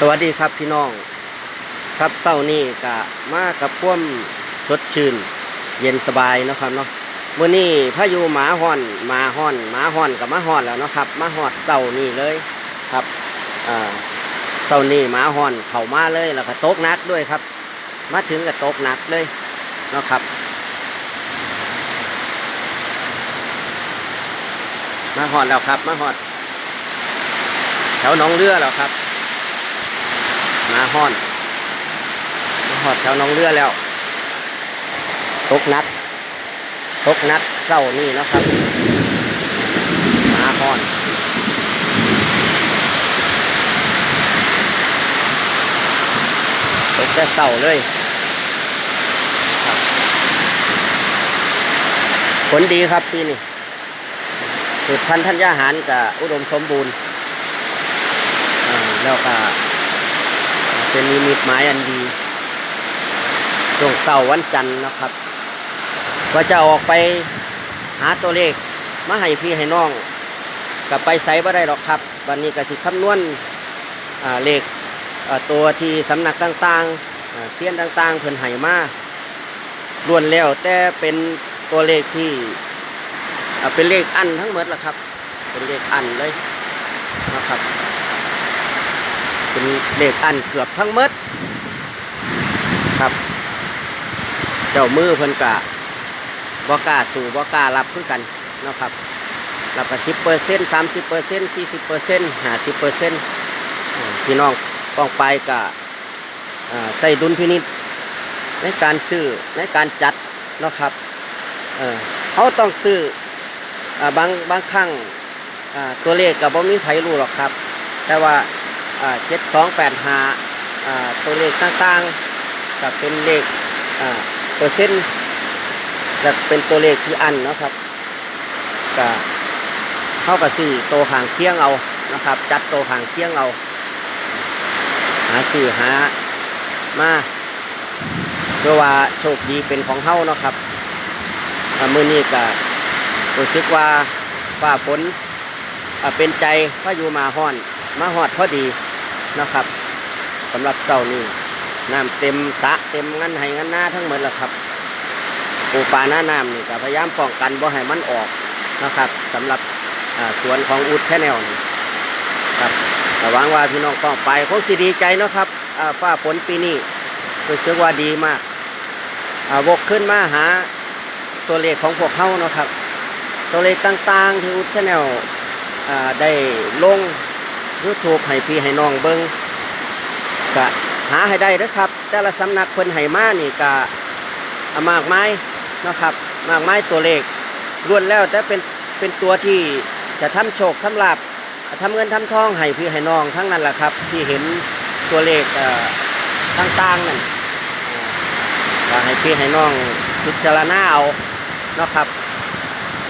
สวัสดีครับพี่น้องครับเศร้านี้กะมากับพ่วมสดชื่น เย็นสบายนะครับเนาะเมื่อนี้พายุหมาห่อนหมาห่อนหมาห่อนกับมาห่อนแล้วนะครับมาหอดเศร้านี้เลยครับอ่าเศร้านี้หมาห่อนเข่ามาเลยแล้วก็ตกหนักด้วยครับ มาถึงกับตกหนักเลยนะครับ มาหอดแล้วครับมาหอด แถวหนองเรือแล้วครับ มาห่อนมาหอดแถวหนองเรือแล้วตกนักตกนักเศร้านี่นะครับมาห่อนตกแต่เศร้าเลยผลดีครับปีนี้พืชพันธุ์ธัญญาหารกับอุดมสมบูรณ์แล้วก็ เป็นนิมิตหมายอันดีช่วงเสาร์วันจันทร์นะครับว่าจะออกไปหาตัวเลขมาให้พี่ให้น้องกับไปไซบ่ได้หรอกครับ วันนี้ก็สิคำนวณเลขตัวที่สำนักต่างๆเสี้ยนต่างๆเพิ่นให้มาล้วนแล้วแต่เป็นตัวเลขที่เป็นเลขอันทั้งหมดละครับ เป็นเลขอันเลยนะครับ เป็นเลขอันเกือบทั้งหมดครับ เจ้ามือเพิ่นกะบ่กาสู่บ่การับคือกันนะครับรับก็สิบเปอร์เซ็นต์สามสิบเปอร์เซ็นต์สี่สิบเปอร์เซ็นต์ห้าสิบเปอร์เซ็นต์พี่น้องป้องไปกะใส่ดุลพินิจในการซื้อในการจัดนะครับเเขาต้องซื้ออ่าบางบางครั้งตัวเลขกับบ่มีไผรู้หรอกครับ แต่ว่า เจ็ดสองแปดหาตัวเลขต่างๆกับเป็นเลขอ่าเปอร์เซ็นต์จะเป็นตัวเลขที่อันนะครับก็เข้ากับสี่โตวหางเคียงเอานะครับ จัดโตวหางเคียงเอา หาสื่อหามาเพื่อว่าโชคดีเป็นของเฮาเนาะครับอ่ามือนี้ก็รู้สึกว่าฟ้าฝนอ่าเป็นใจพายุมาห้อน มาหอดพอดี นะครับสำหรับเสานี้น้ำเต็มสะเต็มงันให้งันหน้าทั้งหมดแล้วครับปูปลาหน้าน้ำนี่ก็พยายามป้องกันบ่ให้มันออกนะครับสำหรับสวนของอุดแชแนลนี่ครับระวังว่าพี่น้องป้องไปคงสิดีใจนะครับอ่าฟ้าฝนปีนี้รู้สึกว่าดีมากวกขึ้นมาหาตัวเลขของพวกเขานะครับ ตัวเลขต่างๆที่อุดแชแนลได้ลง YouTube ให้พี่ให้น้องเบิงกะหาให้ได้เด้อครับ แต่ละสำนักเพิ่นให้มานี่กะมากไม้นะครับ มากไม้ตัวเลขล้วนแล้วแต่เป็นเป็นตัวที่จะทำโชคทำลาบทำเงินทำทองให้พี่ให้น้องทั้งนั้นแหละครับ ที่เห็นตัวเลขต่างๆนั่นก็ให้พี่ให้น้องพิจารณาเอานะครับ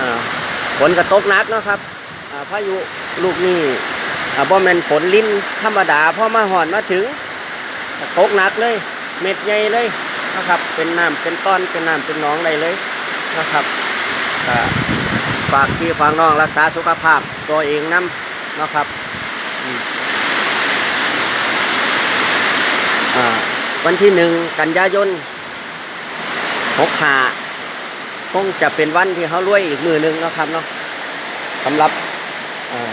อ่อฝนกระตกนักนะครับอ่าพายุลูกนี้อ่ บ่แม่นฝนลิ้นธรรมดาพอมาหอนมาถึงตกหนักเลย เม็ดใหญ่เลยนะครับ เป็นน้ำเป็นต้อนเป็นน้ำเป็นหนองได้เลยนะครับฝากพี่ฝากน้องรักษาสุขภาพตัวเองน้ำนะครับอ่าวันที่หนึ่งกันยายนหกขาคงจะเป็นวันที่เขารวยอีกมือหนึ่งนะครับเนาะสำหรับอ่า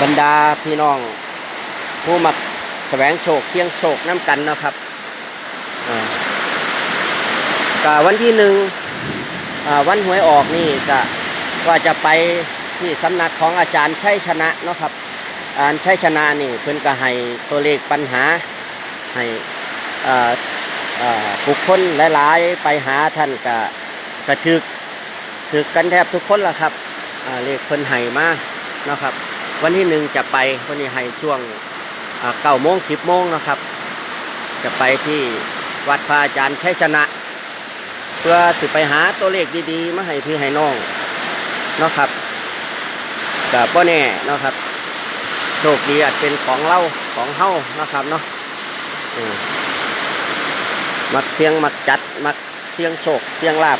บรรดาพี่น้อง ผู้มักแสวงโชคเสี่ยงโชคน้ำกันนะครับอ่ากะวันที่หนึ่งวันหวยออกนี่กะว่าจะไปที่สำนักของอาจารย์ชัยชนะนะครับอาจารย์ชัยชนะนี่เพิ่นก็ให้ตัวเลขปัญหาให้บุคคลหลายๆ ไปหาท่านกะกระถึกถึกกันแทบทุกคนละครับเลขเพิ่นให้มานะครับ วันที่หนึ่งจะไปวันนี้ให้ช่วงเก้าโมงสิบโมงนะครับ จะไปที่วัดพระอาจารย์ชัยชนะ เพื่อสิไปหาตัวเลขดีๆ มาให้พี่ให้น้องเนาะครับกับพ่แน่เนาะครับโชคดีอาจเป็นของเราของเฮานะครับเนาะมักเสียงมักจัดมักเสียงโชคเสียงลาบ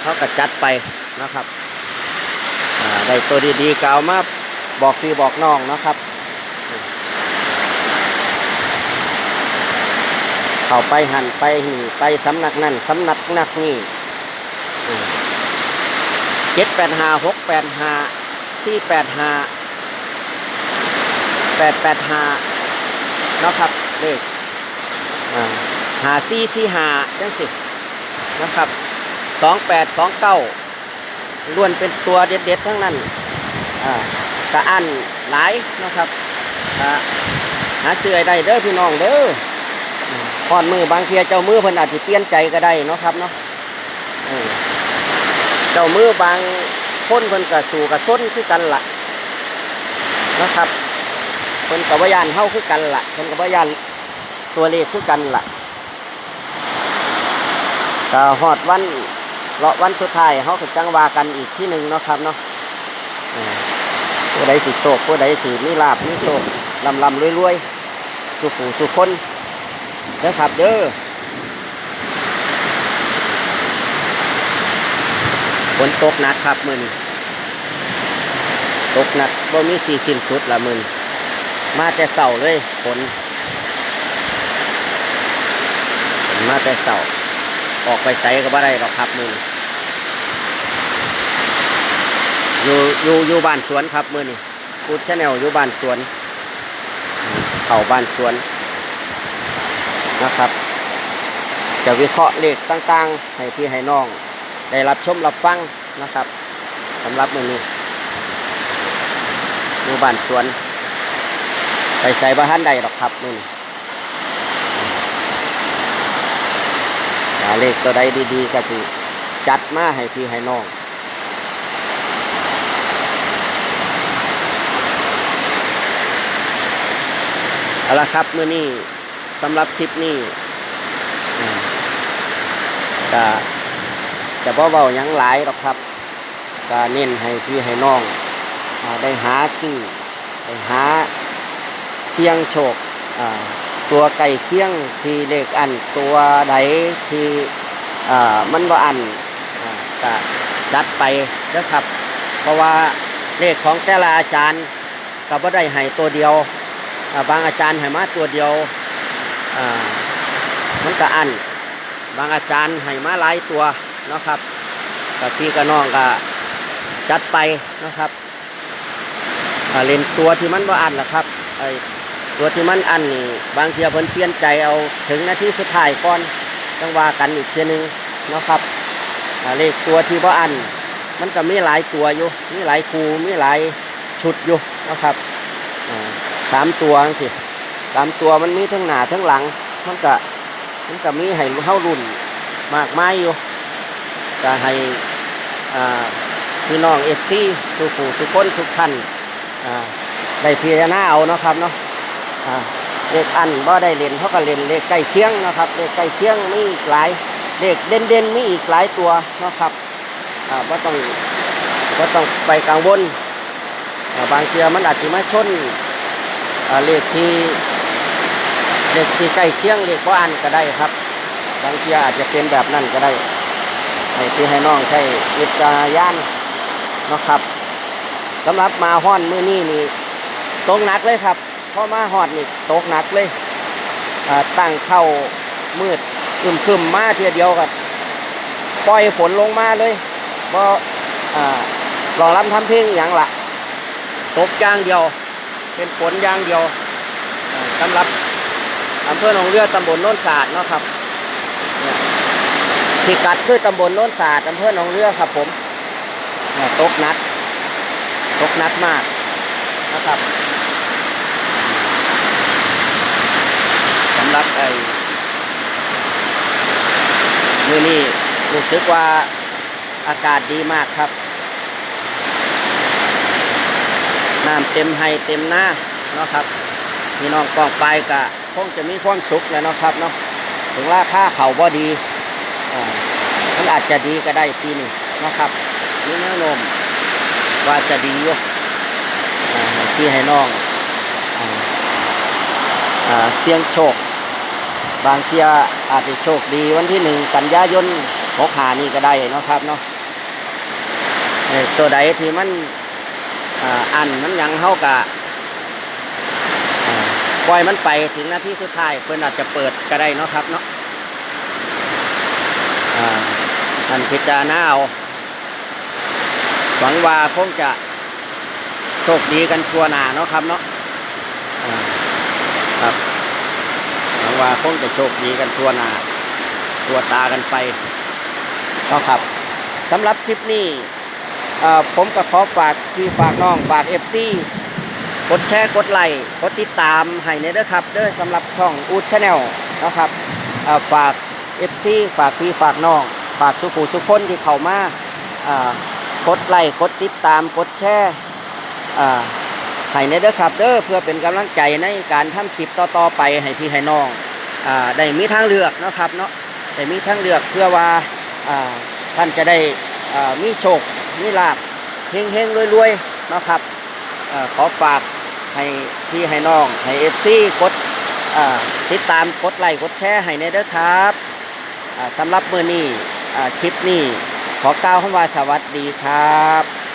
เขาก็จัดไปนะครับอ่าได้ตัวดีๆกล่าวมา บอกพี่บอกน้องนะครับ เข้าไปหันไปนี่ไปสำนักนั่นสำนักนักนี่เจ็ดแปดห้าหกแปดห้าสี่แปดห้าแปดแปดห้านะครับเลขหาสี่สี่ห้าจังสินะครับสองแปดสองเก้าล้วนเป็นตัวเด็ดๆทั้งนั้นอ่าะอันหลายนะครับหาเสื้อได้เด้อพี่น้องเด้อพอนมือบางเทียเจ้ามือเพิ่นอาจจะเปลี่ยนใจก็ได้เนาะครับเนาะเจ้ามือบางคนเพิ่นก็สู่กับซ้นคือกันละนะครับเพิ่นกับวายานเฮาคือกันละเพิ่นกับวายานตัวเลขคือกันละก็ฮอดวันเลาะวันสุดท้ายเฮาก็จังวากันอีกที่หนึ่งเนาะครับเนาะ ใดสิโศกผู้ใดสิมีลาบมีโศกลำลำรวยรวยสุขูสุขคนเด้อครับเด้อฝนตกหนักครับมือนตกหนักบ่มีที่สิ้นสุดละมือนมาแต่เสาเลยฝนมาแต่เสาออกไปใส่ก็บ่ได้หรอกครับมือนี้ อยู่อยู่อยู่บ้านสวนครับมือนี้พูดชาแนลอยู่บ้านสวน เข้าบ้านสวนนะครับ จะวิเคราะห์เลขต่างๆ ให้พี่ให้น้อง ได้รับชมรับฟังนะครับสำหรับมือนี้อยู่บ้านสวน ไปใส่บ้านใดหรอกครับมือนี้เลขตัวใดดีๆก็คือจัดมาให้พี่ให้น้อง เอาละครับเมื่อนี้สำหรับคลิปนี้ก็จะบ่เบายังหลายหรอกครับก็เน้นให้พี่ให้น้องอได้หาซื้อได้หาเชียงโชคตัวไก่เคียงที่เลขอันตัวใดที่มันว่าอันอ่าก็จัดไปนะครับ เพราะว่าเลขของแต่ละอาจารย์ก็บ่ได้ให้ตัวเดียว บางอาจารย์ให้มาตัวเดียวมันก็อัน บางอาจารย์ให้มาหลายตัวนะครับกับพี่กับน้องก็จัดไปนะครับเล่นตัวที่มันว่าอันล่ะครับไอ้ตัวที่มันอันนี่บางทีเพิ่นเปลี่ยนใจเอาถึงนาทีสุดท้ายก่อนจังว่ากันอีกทีนึงนะครับเลขตัวที่ว่าอัน มันก็มีหลายตัวอยู่มีหลายคูมีหลายชุดอยู่นะครับ สามตัวจังสิสามตัวมันมีทั้งหน้าทั้งหลัง มันก็มันก็มีให้เข้ารุ่นมากมายอยู่ก็ให้พี่น้องเอฟซีสุขูสุขคนทุกท่านได้พิจารณาเอาเนาะครับเนาะเลขอันบ่ได้เล่นเขาะก็เล่นเลขใกล้เคียงนะครับเลขใกล้เคียงมีอีกหลายเลขเด่นเด่นมีอีกหลายตัวนะครับอ่าบ่ต้องบ่ต้องไปกังวลบางเทีมันอาจจะมาชน เลขที่เลขที่ใกล้เคียงเลขว่าอันก็ได้ครับบางทีอาจจะเป็นแบบนั้นก็ได้ให้พี่ให้น้องใช้วิจารณญาณเนะครับสำหรับมาห้อนมือนี้นี่ตกหนักเลยครับเพราะมาหอดนี่ตกหนักเลยอ่าตั้งเข้ามืดคึมคึมมาเทียเดียวกับปล่อยฝนลงมาเลยเพราะอ่ารองรับทำเพลงอย่างละตกอย่างเดียว เป็นฝนอย่างเดียวสำหรับอำเภอหนองเรือตำบลโน้นศาสตร์เนาะครับเนี่ยที่กัดคือตำบลโน้นศาสตร์อำเภอหนองเรือครับผมเนี่ยตกนักตกนักมากนะครับสำหรับไอ้มือนี้รู้สึกว่าอากาศดีมากครับ น้ำเต็มให้เต็มหน้าเนาะครับพี่น้องกองไปกะคงจะมีความสุขแล้วเนาะครับเนาะถึงราคาเขาบ่ดีอ่ามันอาจจะดีก็ได้ปีนี้เนาะครับมีแนวโน้มว่าจะดีอยู่พี่ให้น้องอ่าเสี่ยงโชค บางเที่ยอาจจะโชคดีวันที่หนึ่งกันยายนหกหานี่ก็ได้เนาะครับเนาะตัวใดที่มัน อันมันยังเฮากะอ่าปล่อยมันไปถึงนาทีสุดท้ายเพื่อนอาจจะเปิดก็ได้เนาะครับเนาะอ่าท่านพิจารณาเอาหวังว่าคงจะโชคดีกันชัวหนาเนาะครับเนาะครับหวังว่าคงจะโชคดีกันชัวหนาชัวตากันไปเนาะครับสำหรับคลิปนี้ ผมก็ขอฝากพี่ฝากน้องฝากเอฟซีกดแชร์กดไลค์กดติดตามให้ในเด้อครับเด้อสำหรับช่องอูดชาแนลนะครับเอ่อฝาก FC ฝากพี่ฝากน้องฝากสุขูสุขคนที่เข้ามากดไลค์กดติดตามกดแชร์ให้ในเด้อครับเด้อเพื่อเป็นกำลังใจในการทำคลิปต่อๆไปให้พี่ให้น้องอได้มีทางเลือกนะครับเนาะได้มีทางเลือกเพื่อว่าาท่านจะได้มีโชค มีลาบเฮงๆรวยๆนะครับอขอฝากให้พี่ให้น้องให้เอฟซีกดติดตามกดไลค์กดแชร์ให้ในเด้อครับสำหรับมือนี้คลิปนี้ขอกล่าวคำว่าสวัสดีครับ